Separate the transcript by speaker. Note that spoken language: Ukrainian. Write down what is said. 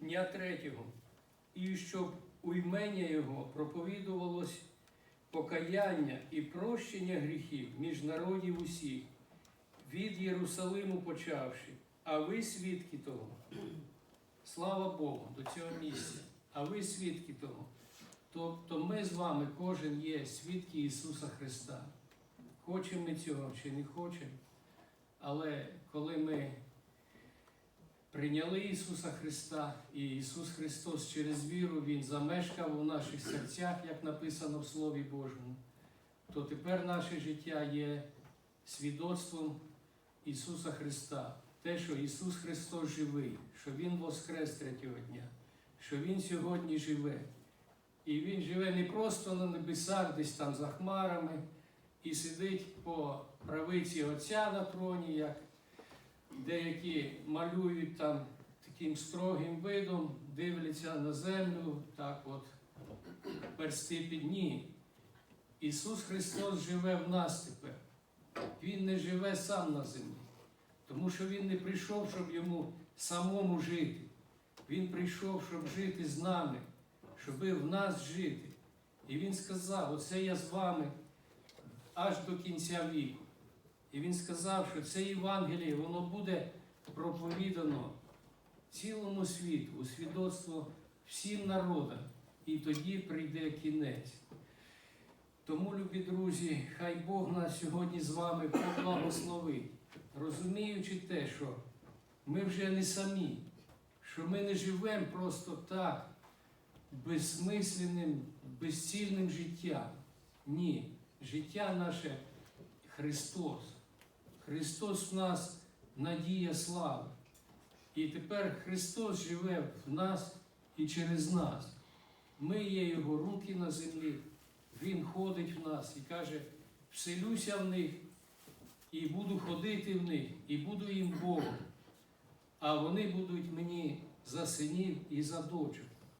Speaker 1: дня третього, і щоб у імення Його проповідувалось покаяння і прощення гріхів між народів усіх, від Єрусалиму почавши, а ви свідки того. Слава Богу, до цього місця. А ви свідки того. Тобто ми з вами кожен є свідки Ісуса Христа. Хочемо ми цього чи не хочемо. Але коли ми прийняли Ісуса Христа, і Ісус Христос через віру Він замешкав у наших серцях, як написано в Слові Божому, то тепер наше життя є свідоцтвом Ісуса Христа. Те, що Ісус Христос живий, що Він воскрес третього дня, що Він сьогодні живе. І Він живе не просто на небесах, десь там за хмарами, і сидить по правиці Отця на троні, як деякі малюють там таким строгим видом, дивляться на землю, так от персти під ні. Ісус Христос живе в нас тепер. Він не живе сам на землі, тому що Він не прийшов, щоб йому самому жити. Він прийшов, щоб жити з нами, щоб в нас жити. І Він сказав: оце я з вами аж до кінця віку. І він сказав, що це Євангеліє, воно буде проповідано цілому світу, у свідоцтво всім народам, і тоді прийде кінець. Тому, любі друзі, хай Бог нас сьогодні з вами поблагословить, розуміючи те, що ми вже не самі, що ми не живемо просто так, безсмисленним, безцільним життям. Ні, життя наше Христос. Христос в нас надія слави. І тепер Христос живе в нас і через нас. Ми є Його руки на землі. Він ходить в нас і каже, вселюся в них, і буду ходити в них, і буду їм Богом. А вони будуть мені за синів і за дочок.